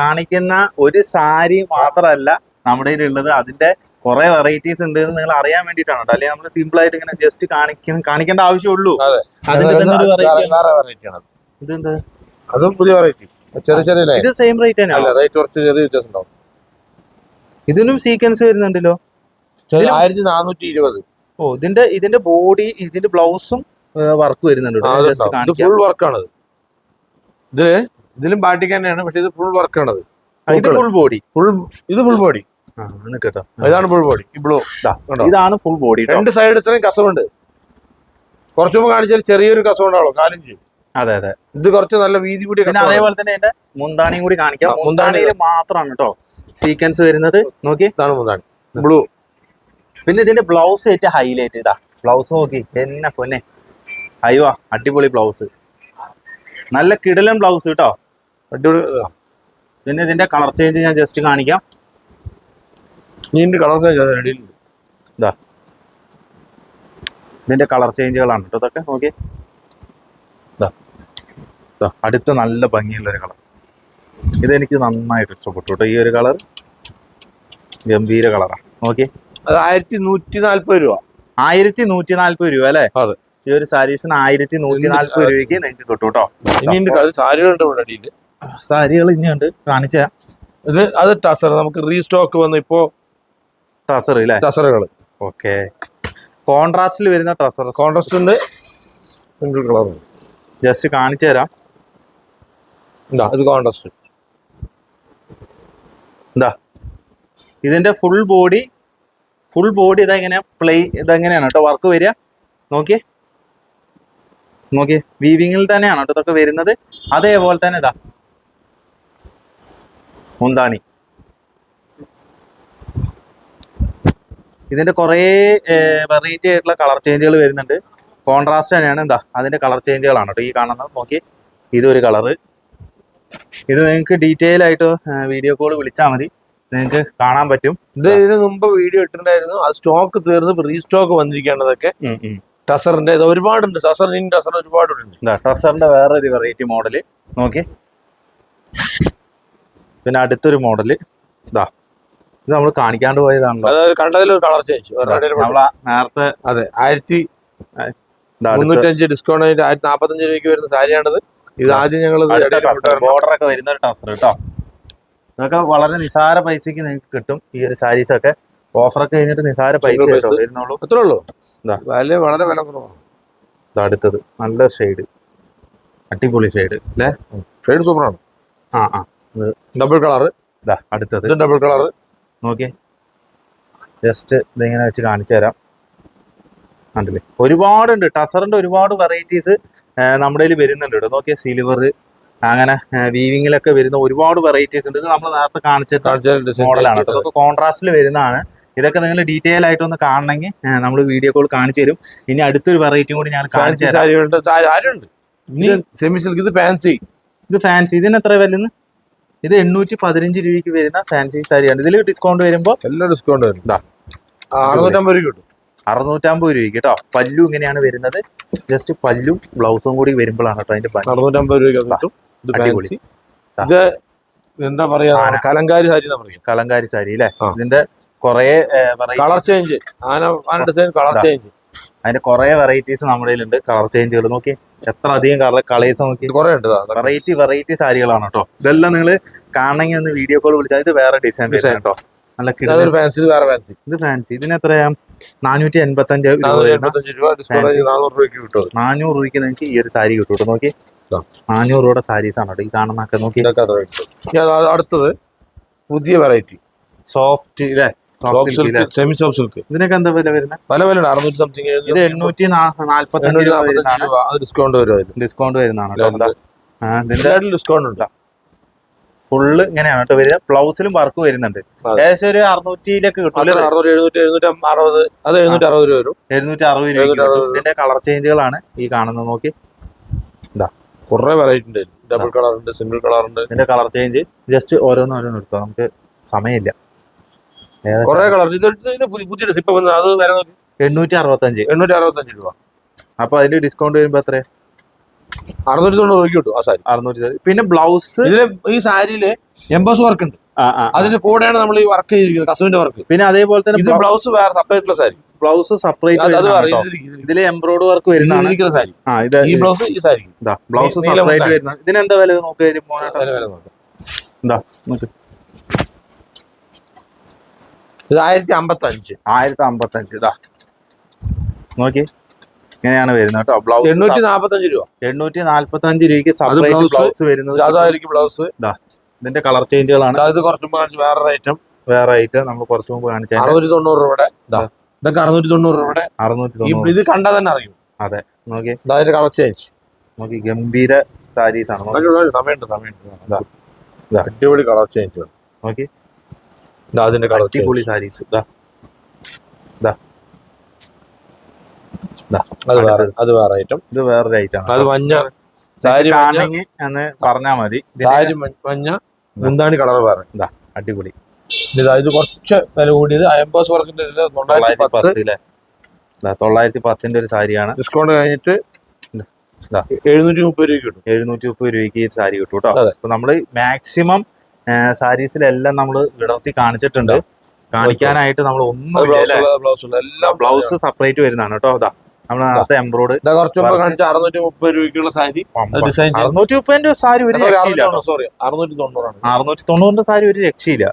കാണിക്കുന്ന ഒരു സാരി മാത്രമല്ല നമ്മുടെ ഉള്ളത് അതിന്റെ കുറെ വെറൈറ്റീസ് ഉണ്ട് എന്ന് നിങ്ങൾ അറിയാൻ വേണ്ടിട്ടാണ് കേട്ടോ. അല്ലെങ്കിൽ നമ്മൾ സിമ്പിൾ ആയിട്ട് ഇങ്ങനെ ജസ്റ്റ് കാണിക്കാൻ കാണിക്കേണ്ട ആവശ്യമുള്ളൂ. അതിന്റെ തന്നെ ഒരു വെറൈറ്റി. ഇതെന്താ? അതും പുതിയ വെറൈറ്റി ചെറിയ ചെറിയ line. ഇത് സെയിം റേറ്റ് തന്നെയാണ്? റേറ്റ് കുറച്ച് ചെറിയ വ്യത്യാസം ഉണ്ടാവും. ഇതിനും സീക്വൻസ് വരുന്നുണ്ടല്ലോ. ആയിരത്തി നാനൂറ്റി ഇരുപത് ഓ ഇതിന്റെ ഇതിന്റെ ബോഡി ഇതിന്റെ ബ്ലൗസും വർക്ക് വരുന്നുണ്ട് ഫുൾ വർക്കാണത് ഇത് ഇതിലും ബാട്ടിക്ക് തന്നെയാണ് പക്ഷെ ഇത് ഫുൾ വർക്കാണത് ഇത് ഫുൾ ബോഡി ഫുൾ ഇത് ഫുൾ ബോഡി കേട്ടോ. ഇതാണ് ഫുൾ ബോഡി ബ്ലൂ? ഇതാണ് ഫുൾ ബോഡി രണ്ട് സൈഡ് ഇത്രയും കസവുണ്ട്. കുറച്ചു മുമ്പ് കാണിച്ചാൽ ചെറിയൊരു കസവ് ഉണ്ടാവുള്ളൂ കാലിഞ്ച്. അതെ അതെ. ഇത് കുറച്ച് നല്ല വീതി കൂടി പിന്നെ. അതേപോലെ തന്നെ എന്റെ മുന്താണിയും കൂടി കാണിക്കാം. മുന്താണിയിൽ മാത്രമാണ് കേട്ടോ സീക്വൻസ് വരുന്നത്. നോക്കി. ഇതാണ് മുന്താണി. ബ്ലൂ പിന്നെ ഇതിന്റെ ബ്ലൗസ് ഏറ്റവും ഹൈലൈറ്റ് ഇതാ. ബ്ലൗസ് നോക്കി. എന്നെ പൊന്നെ. അയ്യോ അടിപൊളി ബ്ലൗസ് നല്ല കിടലൻ ബ്ലൗസ് കേട്ടോ അടിപൊളി. പിന്നെ ഇതിന്റെ കളർ ചേഞ്ച് ഞാൻ ജസ്റ്റ് കാണിക്കാം. ഇതിന്റെ കളർ ചേഞ്ച് റെഡി ഇതാ. ഇതിന്റെ കളർ ചേഞ്ചുകളാണ് കേട്ടോ ഇതൊക്കെ നോക്കി. ഇതാ. ഇതാ അടുത്ത നല്ല ഭംഗിയുള്ളൊരു കളർ. ഇതെനിക്ക് നന്നായിട്ട് ഇഷ്ടപ്പെട്ടു കേട്ടോ ഈ ഒരു കളർ. ഗംഭീര കളറാണ് നോക്കി. അത് ആയിരത്തി നൂറ്റി നാല്പത് രൂപ. ആയിരത്തി നൂറ്റി നാല്പത് രൂപ അല്ലേ? അതെ. ഈ ഒരു സാരീസിന് ആയിരത്തി നൂറ്റി നാല്പത് രൂപയ്ക്ക് നിങ്ങൾക്ക് കിട്ടും കേട്ടോ സാരികളുണ്ട് സാരികൾ ഇനിയുണ്ട്. കാണിച്ച ഇത് അത് ടസർ നമുക്ക് റീസ്റ്റോക്ക് വന്നു ഇപ്പോ ടസർ അല്ലേ ടസറുകൾ ഓക്കെ കോൺട്രാസ്റ്റിൽ വരുന്ന ടസർ കോൺട്രാസ്റ്റിന്റെ സിംഗിൾ കളർ ജസ്റ്റ് കാണിച്ചു തരാം. ഇതാ ഇത് കോൺട്രാസ്റ്റ് എന്താ ഇതിന്റെ ഫുൾ ബോഡി ഫുൾ ബോഡി ഇതെങ്ങനെ പ്ലേ ഇതെങ്ങനെയാണ് കേട്ടോ വർക്ക് വരിക? നോക്കിയേ. നോക്കിയേ. വീവിങ്ങിൽ തന്നെയാണ് കേട്ടോ ഇതൊക്കെ വരുന്നത്. അതേപോലെ തന്നെ ഇതാ. മുന്താണി. ഇതിന്റെ കുറേ വെറൈറ്റി ആയിട്ടുള്ള കളർ ചേഞ്ചുകൾ വരുന്നുണ്ട്. കോൺട്രാസ്റ്റ് തന്നെയാണ്. എന്താ അതിന്റെ കളർ ചേഞ്ചുകളാണ് കേട്ടോ ഈ കാണുന്നത്. നോക്കി. ഇതൊരു കളറ് ഇത് നിങ്ങൾക്ക് ഡീറ്റെയിൽ ആയിട്ട് വീഡിയോ കോൾ വിളിച്ചാൽ മതി. നിങ്ങൾക്ക് കാണാൻ പറ്റും. ഇത് ഇതിന് മുമ്പ് വീഡിയോ ഇട്ടിട്ടുണ്ടായിരുന്നു. ആ സ്റ്റോക്ക് തീർന്ന് റീസ്റ്റോക്ക് വന്നിരിക്കേണ്ടതൊക്കെ. ടസറിന്റെ ഇത് ഒരുപാടുണ്ട്. ടസർ ഇൻ ടസർ ഒരുപാടുണ്ട്. ടസറിന്റെ വേറൊരു വെറൈറ്റി മോഡൽ നോക്കി. പിന്നെ അടുത്തൊരു മോഡൽ ഇതാ ഇത് നമ്മൾ കാണിക്കാണ്ട് പോയതാണല്ലോ. അതായത് കണ്ടതിൽ ഒരു കളർ ചേഞ്ച് നേരത്തെ അതെ ആയിരത്തി മുന്നൂറ്റഞ്ച് ഡിസ്കൗണ്ട് ആയിട്ട് ആയിരത്തി നാപ്പത്തഞ്ച് രൂപയ്ക്ക് വരുന്ന സാരിയാണിത്. ഇത് ആദ്യം ഞങ്ങൾ ബോർഡർ ഒക്കെ വരുന്ന ഒരു ടസർ കേട്ടോ ഇതൊക്കെ വളരെ നിസാര പൈസക്ക് നിങ്ങൾക്ക് കിട്ടും ഈ ഒരു സാരീസ് ഒക്കെ. ഓഫർ ഒക്കെ കഴിഞ്ഞിട്ട് നിസാര പൈസ. വരുന്നുള്ളൂ. അത്രേ ഉള്ളൂ. വില വളരെ വില കുറവാണ്. അടുത്തത്. നല്ല ഷെയ്ഡ് അടിപൊളി ഷെയ്ഡ് അല്ലേ? ഷെയ്ഡ് സൂപ്പറാണ് ആ ആ. ഡബിൾ കളർ ഇതാ അടുത്തത്. ഡബിൾ കളർ നോക്കിയേ. ജസ്റ്റ് ഇതിങ്ങനെ വെച്ച് കാണിച്ചു തരാം. കണ്ടില്ലേ? ഒരുപാടുണ്ട്. ടസറിന്റെ ഒരുപാട് വെറൈറ്റീസ് നമ്മുടെ കയ്യിൽ വരുന്നുണ്ട് കേട്ടോ നോക്കിയേ സിൽവർ അങ്ങനെ വീവിങ്ങിലൊക്കെ വരുന്ന ഒരുപാട് വെറൈറ്റീസ് ഉണ്ട്. ഇത് നമ്മൾ നേരത്തെ കാണിച്ച മോഡലാണ് കേട്ടോ ഇതൊക്കെ കോൺട്രാസ്റ്റിൽ വരുന്നതാണ്. ഇതൊക്കെ നിങ്ങൾ ഡീറ്റെയിൽ ആയിട്ട് ഒന്ന് കാണണമെങ്കിൽ നമ്മൾ വീഡിയോ കോൾ കാണിച്ചു തരും. ഇനി അടുത്തൊരു വെറൈറ്റിയും കൂടി ഞാൻ കാണിച്ചു തരാം. ഇത് ഫാൻസി ഇതിന് എത്ര വരുന്നത് ഇത് എണ്ണൂറ്റി പതിനഞ്ച് രൂപയ്ക്ക് വരുന്ന ഫാൻസി സാരിയാണ്. ഇതിൽ ഡിസ്കൗണ്ട് വരുമ്പോൾ എല്ലാ ഡിസ്കൗണ്ട് വരും അറുന്നൂറ്റമ്പത് രൂപ കിട്ടും. അറുന്നൂറ്റമ്പത് രൂപയ്ക്ക് കേട്ടോ. പല്ലു ഇങ്ങനെയാണ് വരുന്നത്. ജസ്റ്റ് പല്ലും ബ്ലൗസും കൂടി വരുമ്പോഴാണ് കേട്ടോ അതിന്റെ അറുന്നൂറ്റമ്പത് രൂപ ഇത് എന്താ പറയാ. കലങ്കാരി സാരി പറയാ. കലങ്കാരി സാരി അല്ലേ? ഇതിന്റെ കൊറേ കളർ ചേഞ്ച് ആന ആന ഡിസൈൻ കളർ ചേഞ്ച് അതിന്റെ കൊറേ വെറൈറ്റീസ് നമ്മുടെ കയ്യിലുണ്ട്. കളർ ചേഞ്ചുകൾ നോക്കി എത്ര അധികം കളർ കളേഴ്സ് നോക്കി? കുറെ ഉണ്ട്. വെറൈറ്റി വെറൈറ്റി സാരികളാണ് കേട്ടോ. ഇതെല്ലാം നിങ്ങൾ കാണണമെങ്കിൽ ഒന്ന് വീഡിയോ കോൾ വിളിച്ചാൽ ഇത് വേറെ ഡിസൈൻ. കേട്ടോ. നല്ല ഫാൻസി ഇത് വേറെ ഫാൻസി ഇത് ഫാൻസി ഇതിന് എത്രയാ നാനൂറ്റി എൺപത്തി അഞ്ച്. നാനൂറ് രൂപയ്ക്ക് നിങ്ങൾക്ക് ഈ ഒരു സാരി കിട്ടും നോക്കി. നാനൂറ് രൂപയുടെ സാരീസ് ആണ് കേട്ടോ. ഈ കാണുന്നൊക്കെ നോക്കി. അടുത്തത് പുതിയ വെറൈറ്റി സോഫ്റ്റ് ഇല്ലേ? സെമി സോഫ്റ്റ് സിൽക്ക് ഇതിനൊക്കെ എന്താ വില വരുന്നത് പല വില അറുന്നൂറ്റി സംതിങ് ഇത് എണ്ണൂറ്റി നാല്പത്തി ഡിസ്കൗണ്ട് വരും ഡിസ്കൗണ്ട് വരുന്നതാണ് ഡിസ്കൗണ്ട് ഉണ്ടോ. ഫുള്ള് ഇങ്ങനെയാണ് കേട്ടോ വരിക. ബ്ലൗസിലും വർക്ക് വരുന്നുണ്ട്. ഏകദേശം ഒരു അറുന്നൂറ്റിയിലൊക്കെ കിട്ടും എഴുന്നൂറ്റി അറുപത് രൂപ ഇതിന്റെ കളർ ചേഞ്ചുകളാണ് ഈ കാണുന്നത്. നോക്കി. ഇതാ. കുറെ വെറൈറ്റി ഉണ്ട് ഡബിൾ കളർ ഉണ്ട് സിംഗിൾ കളർ ഉണ്ട്. ഇതിന്റെ കളർ ചേഞ്ച് ജസ്റ്റ് ഓരോന്ന് ഓരോന്ന് എടുത്തോ. നമുക്ക് സമയമില്ല. കുറെ കളർ. ഇത് പുതിയ പുതിയ സിപ്പ് വന്നത് അത് നോക്കി. എണ്ണൂറ്റി അറുപത്തഞ്ച് എണ്ണൂറ്റി അറുപത്തഞ്ച് രൂപ. അപ്പൊ അതിന്റെ ഡിസ്കൗണ്ട് വരുമ്പോ എത്ര അറുന്നൂറ്റി തൊണ്ണൂറ് രൂപയ്ക്ക് കിട്ടും ആ സാരി. അറുന്നൂറ്റി പിന്നെ ബ്ലൗസ്? ഇതിൽ ഈ സാരിയിൽ എംബോസ് വർക്ക് ഉണ്ട് ആ ആ. അതിന് കൂടെയാണ് നമ്മൾ ഈ വർക്ക് ചെയ്തിരിക്കുന്നത് കസുവിന്റെ വർക്ക് പിന്നെ അതേപോലെ ഇത് തന്നെ ബ്ലൗസ് വേറെ സെപ്പറേറ്റ് ഉള്ള സാരി. ബ്ലൗസ് സെപ്പറേറ്റ് ഇതിൽ ഇത് ഇത് എംബ്രോയ്ഡ് വർക്ക് വരുന്നതാണ്. ഇരിക്കുന്ന സാരി. ഇത് ഈ ബ്ലൗസ് ഈ സാരി. ഇതാ ബ്ലൗസ് സെപ്പറേറ്റ്. വരുന്ന ഇതിനെന്താ വില നോക്കുക മോനേട്ടാ. അതിന് വില നോക്കാം. എന്താ നോക്ക്. ഇത് ആയിരത്തി അമ്പത്തി അഞ്ച് ആയിരത്തി അമ്പത്തഞ്ച് ഇതാ. നോക്കി. ഇങ്ങനെയാണ് വരുന്നത് കേട്ടോ. ബ്ലൗസ് എണ്ണൂറ്റി നാപ്പത്തി അഞ്ച് രൂപ. എണ്ണൂറ്റി നാൽപ്പത്തി അഞ്ച് രൂപയ്ക്ക് സെപ്പറേറ്റ് ബ്ലൗസ് വരുന്നത് ഇത് അതായിരിക്കും ബ്ലൗസ്. ഇതിന്റെ കളർ ചേഞ്ചുകളാണ്. ഇത് കുറച്ച് മുമ്പ് വേറെ ഐറ്റം വേറെ ഐറ്റം നമ്മൾ കുറച്ച് മുമ്പ് കാണിച്ച അറുന്നൂറ്റി തൊണ്ണൂറ് രൂപയുടെ. ഇതാ. ഇതൊക്കെ അറുന്നൂറ്റി തൊണ്ണൂറ് രൂപയുടെ. അറുന്നൂറ്റി തൊണ്ണൂറ് ഇത് കണ്ടാൽ തന്നെ അറിയും. അതെ. നോക്കി. ഇതാ അതിന്റെ കളർ ചേഞ്ച്. നോക്കി ഗംഭീര സാരീസ് ആണ് ഇതാ. ഇതാ. അടിപൊളി കളർ ചേഞ്ച് നോക്കി. ഇതാ അതിന്റെ കളർ അടിപൊളി സാരീസ് അത് വേറെ അത് വേറെ ഐറ്റം ഇത് വേറൊരു ഐറ്റം അത് മഞ്ഞ. സാരി എന്ന് പറഞ്ഞാൽ മതി. സാരി മഞ്ഞ- എന്താണ് കളർ വേറെ? അടിപൊളി. ഇതാ കുറച്ച് വില കൂടിയത് അയംബോസ് വർക്കിന്റെ തൊള്ളായിരത്തി തൊള്ളായിരത്തി പത്ത്. തൊള്ളായിരത്തി പത്തിന്റെ ഒരു സാരിയാണ്. ഡിസ്കൗണ്ട് കഴിഞ്ഞിട്ട്. എഴുന്നൂറ്റി മുപ്പത് രൂപ കിട്ടും. എഴുന്നൂറ്റി മുപ്പത് രൂപയ്ക്ക് സാരി കിട്ടും കേട്ടോ. അപ്പൊ നമ്മൾ മാക്സിമം സാരീസിലെല്ലാം നമ്മൾ വിടർത്തി കാണിച്ചിട്ടുണ്ട്. കാണിക്കാനായിട്ട് നമ്മൾ ഒന്നും ബ്ലൗസ് സെപ്പറേറ്റ് വരുന്നതാണ് കേട്ടോ അതാ. നമ്മൾ നേരത്തെ. കാണിച്ച അറുന്നൂറ്റി മുപ്പത് രൂപയ്ക്കുള്ള സാരി. അറുന്നൂറ്റി മുപ്പതിന്റെ സാരി ഒരു രക്ഷയില്ല സോറി അറുന്നൂറ്റി തൊണ്ണൂറാണ് അറുന്നൂറ്റി തൊണ്ണൂറിന്റെ സാരി ഒരു രക്ഷയില്ല.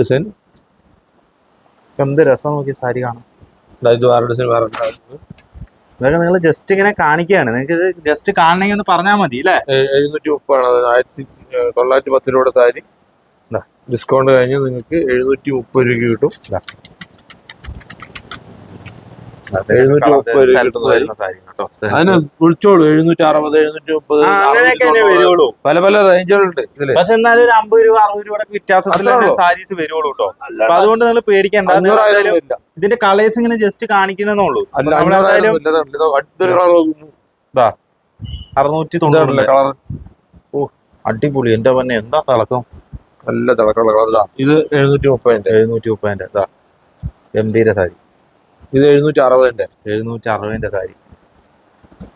ഡിസൈൻ എന്ത് രസം നോക്കി സാരി കാണാം ഇത് വേറെ ഡിസൈൻ വേറെ. ഇതൊക്കെ നിങ്ങൾ ജസ്റ്റ് ഇങ്ങനെ കാണിക്കുകയാണ്. നിങ്ങൾക്ക് ഇത് ജസ്റ്റ് കാണണമെങ്കിൽ ഒന്ന് പറഞ്ഞാൽ മതി അല്ലേ? എഴുന്നൂറ്റി മുപ്പതാണ് അത് ആയിരത്തി തൊള്ളായിരത്തി പത്ത് രൂപയുടെ ഡിസ്കൗണ്ട് കഴിഞ്ഞ് നിങ്ങൾക്ക് എഴുന്നൂറ്റി മുപ്പത് രൂപയ്ക്ക് കിട്ടും എഴുന്നൂറ്റി മുപ്പത് രൂപ. അതിന് വിളിച്ചോളൂ. എഴുന്നൂറ്റി അറുപത് എഴുന്നൂറ്റി മുപ്പത് അങ്ങനെയൊക്കെ വരുള്ളൂ. പല പല റേഞ്ചുകളുണ്ട് പക്ഷെ എന്നാലും ഒരു അമ്പത് രൂപ അറുപത് രൂപയുടെ വ്യത്യാസത്തിലുള്ള. സാരീസ് വരുള്ളൂ കേട്ടോ. അപ്പൊ അതുകൊണ്ട് നിങ്ങൾ പേടിക്കണ്ട. ഇതിന്റെ കളേഴ്സ് ഇങ്ങനെ ജസ്റ്റ് കാണിക്കുന്നുള്ളൂ കളർ അറുന്നൂറ്റി തൊണ്ണൂറിന്റെ കളർ അടിപൊളി. എന്റെ പന്നെ എന്താ തിളക്കം? നല്ല തിളക്കമുള്ള കളർ ഇതാ ഇത് എഴുന്നൂറ്റി മുപ്പതിന്റെ എഴുന്നൂറ്റി മുപ്പതിന്റെ എന്താ ഗംഭീര സാരി. ഇത് എഴുന്നൂറ്റി അറുപതിന്റെ എഴുന്നൂറ്റി അറുപതിന്റെ സാരി.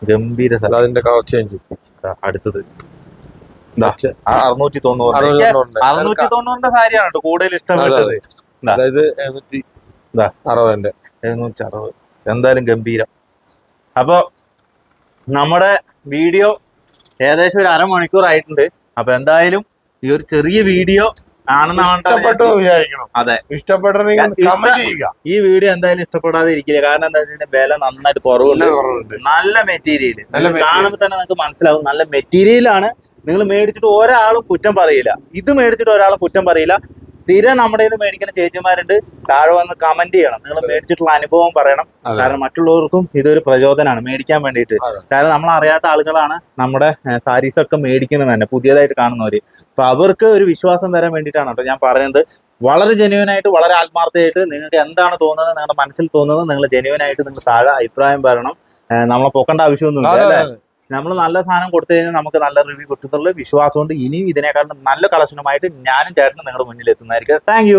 ഗംഭീര സാരി. അതിന്റെ കളർ ചേഞ്ച് അടുത്തത്. അറുന്നൂറ്റി തൊണ്ണൂറ് അറുന്നൂറ്റി തൊണ്ണൂറിന്റെ. സാരിയാണ് കൂടുതൽ ഇഷ്ടപ്പെട്ടത് അതായത് എഴുന്നൂറ്റി. അറുപതിന്റെ. എഴുന്നൂറ്റി അറുപത് എന്തായാലും ഗംഭീരം. അപ്പൊ നമ്മുടെ വീഡിയോ ഏകദേശം ഒരു അരമണിക്കൂർ ആയിട്ടുണ്ട് അപ്പൊ എന്തായാലും ഈ ഒരു ചെറിയ വീഡിയോ ഇഷ്ടപ്പെട്ടു വിചാരിക്കണം. അതെ. ഇഷ്ടപ്പെട്ടെങ്കിൽ ഇഷ്ട- ചെയ്യുക. ഈ വീഡിയോ എന്തായാലും ഇഷ്ടപ്പെടാതെ ഇരിക്കില്ല. കാരണം എന്താ വെച്ചാൽ വില നന്നായിട്ട് കുറവുണ്ട്. നല്ല മെറ്റീരിയൽ കാണുമ്പോ കാണുമ്പോൾ തന്നെ നിങ്ങൾക്ക് മനസ്സിലാവും. നല്ല മെറ്റീരിയലാണ്. നിങ്ങൾ മേടിച്ചിട്ട് ഒരാളും കുറ്റം പറയില്ല. ഇത് മേടിച്ചിട്ട് ഒരാളും കുറ്റം പറയില്ല. സ്ഥിരം നമ്മുടെ ഇത് മേടിക്കുന്ന ചേച്ചിമാരുണ്ട്. താഴെ വന്ന് കമന്റ് ചെയ്യണം. നിങ്ങൾ മേടിച്ചിട്ടുള്ള അനുഭവം പറയണം. കാരണം മറ്റുള്ളവർക്കും ഇതൊരു പ്രചോദനമാണ്. മേടിക്കാൻ വേണ്ടിയിട്ട്. കാരണം നമ്മൾ അറിയാത്ത ആളുകളാണ് നമ്മുടെ സാരീസ് ഒക്കെ മേടിക്കുന്നത് തന്നെ പുതിയതായിട്ട് കാണുന്നവര്. അപ്പൊ അവർക്ക് ഒരു വിശ്വാസം വരാൻ വേണ്ടിയിട്ടാണ് കേട്ടോ ഞാൻ പറയുന്നത്. വളരെ ജെന്യൂൻ ആയിട്ട് വളരെ ആത്മാർത്ഥമായിട്ട് നിങ്ങൾക്ക് എന്താണ് തോന്നുന്നത് നിങ്ങളുടെ മനസ്സിൽ തോന്നുന്നത് നിങ്ങൾ ജെന്യൂൻ ആയിട്ട് നിങ്ങൾ താഴെ അഭിപ്രായം പറയണം നമ്മളെ പൊക്കേണ്ട ആവശ്യമൊന്നുമില്ല ഇല്ല അല്ലേ. നമ്മൾ നല്ല സാധനം കൊടുത്തു കഴിഞ്ഞാൽ നമുക്ക് നല്ല റിവ്യൂ കിട്ടുന്നുള്ള വിശ്വാസമുണ്ട് ഇനിയും ഇതിനേക്കാളും നല്ല കളക്ഷനുമായിട്ട് ഞാനും ചേട്ടനും നിങ്ങളുടെ മുന്നിൽ എത്തുന്നതായിരിക്കും. താങ്ക്